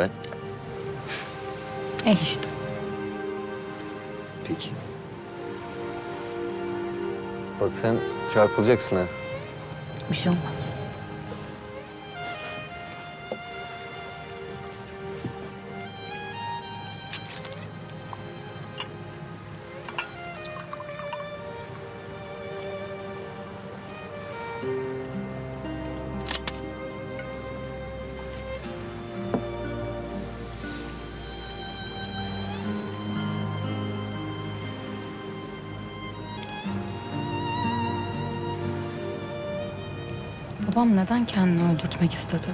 ben. E işte. Peki. Bak sen çarpılacaksın ha. Bir şey olmaz. Babam neden kendini öldürtmek istedi?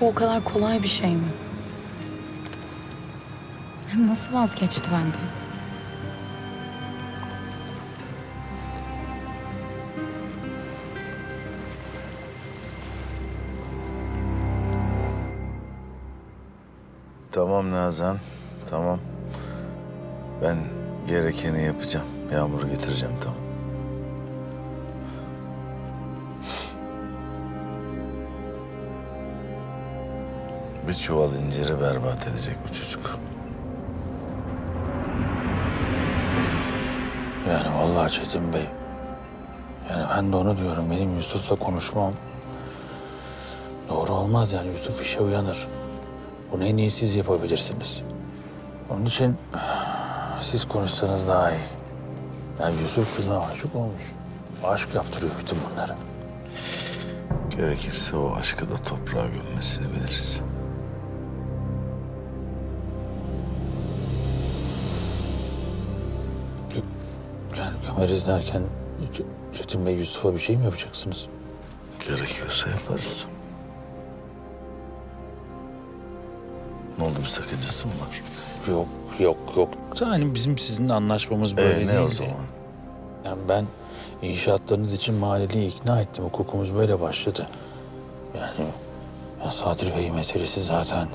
Bu o kadar kolay bir şey mi? Hem nasıl vazgeçti benden? Tamam Nazan, tamam. Ben gerekeni yapacağım. Yağmur'u getireceğim, tamam. Bir çuval inciri berbat edecek bu çocuk. Yani vallahi Çetin Bey. Yani ben de onu diyorum. Benim Yusuf'la konuşmam doğru olmaz yani. Yusuf işe uyanır. Bunu en iyi siz yapabilirsiniz. Onun için siz konuşsanız daha iyi. Yani Yusuf kızına aşık olmuş. Aşk yaptırıyor bütün bunları. Gerekirse o aşkı da toprağa gömmesini biliriz. Yani gömeriz derken Çetin Bey Yusuf'a bir şey mi yapacaksınız? Gerekiyorsa yaparız. Ne oldu bir sakıncası mı var? Yok, yok, yok. Yani bizim sizinle anlaşmamız böyle Ee, değil. ne o ki. zaman? Yani ben inşaatlarınız için mahalleliyi ikna ettim. Hukukumuz böyle başladı. Yani ya Sadri Bey meselesi zaten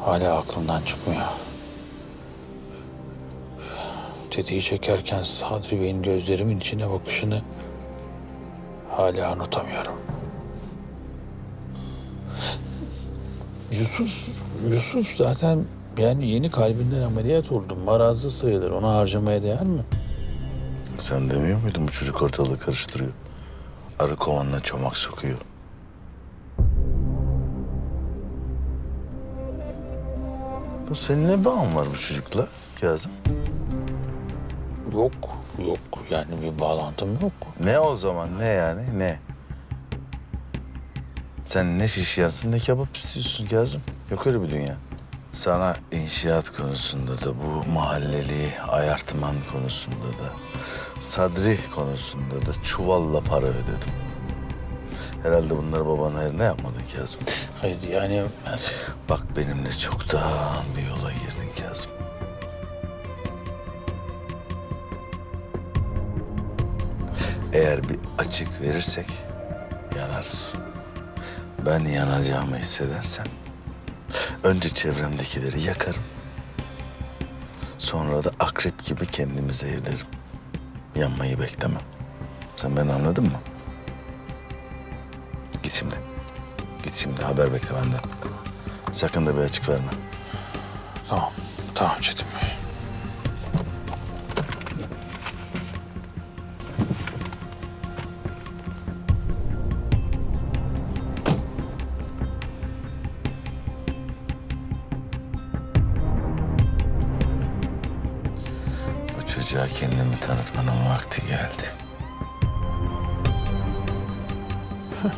hala aklımdan çıkmıyor. Tetiği çekerken Sadri Bey'in gözlerimin içine bakışını hala unutamıyorum. Yusuf, Yusuf zaten yani yeni kalbinden ameliyat oldu. Marazlı sayılır. Ona harcamaya değer mi? Sen demiyor muydun bu çocuk ortalığı karıştırıyor? Arı kovanına çomak sokuyor. Bu senin ne bağın var bu çocukla Kazım? Yok, yok. Yani bir bağlantım yok. Ne o zaman ne yani ne? Sen ne şiş yansın ne kebap istiyorsun Kazım. Yok öyle bir dünya. Sana inşaat konusunda da bu mahalleli ayartman konusunda da Sadri konusunda da çuvalla para ödedim. Herhalde bunları baban hayrına yapmadın Kazım. Hayır yani ben- Bak benimle çoktan bir yola girdin Kazım. Eğer bir açık verirsek yanarız. Ben yanacağımı hissedersem önce çevremdekileri yakarım. Sonra da akrep gibi kendimi zehirlerim. Yanmayı beklemem. Sen beni anladın mı? Git şimdi. Git şimdi haber bekle benden. Sakın da bir açık verme. tamam, tamam Çetin Bey. Çocuğa kendimi tanıtmanın vakti geldi.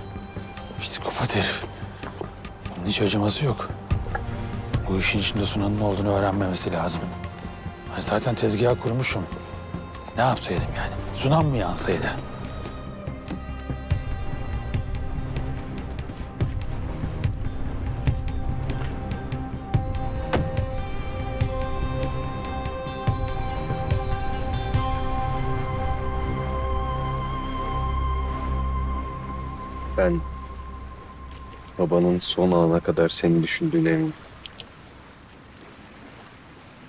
Psikopat herif. Bunun hiç acıması yok. Bu işin içinde Sunan'ın olduğunu öğrenmemesi lazım. Ben zaten tezgah kurmuşum. Ne yapsaydım yani? Sunan mı yansaydı? Ben babanın son ana kadar seni düşündüğüne eminim.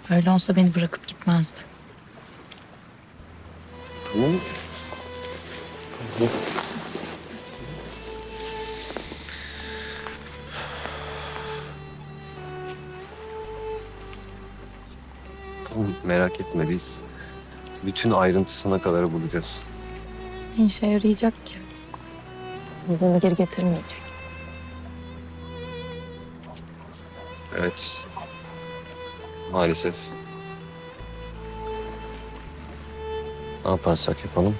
Öyle olsa beni bırakıp gitmezdi. Tamam. Tamam. Tamam merak etme biz bütün ayrıntısına kadar bulacağız. İşe yarayacak ki. Bunu geri getirmeyecek. Evet. Maalesef. Ne yaparsak yapalım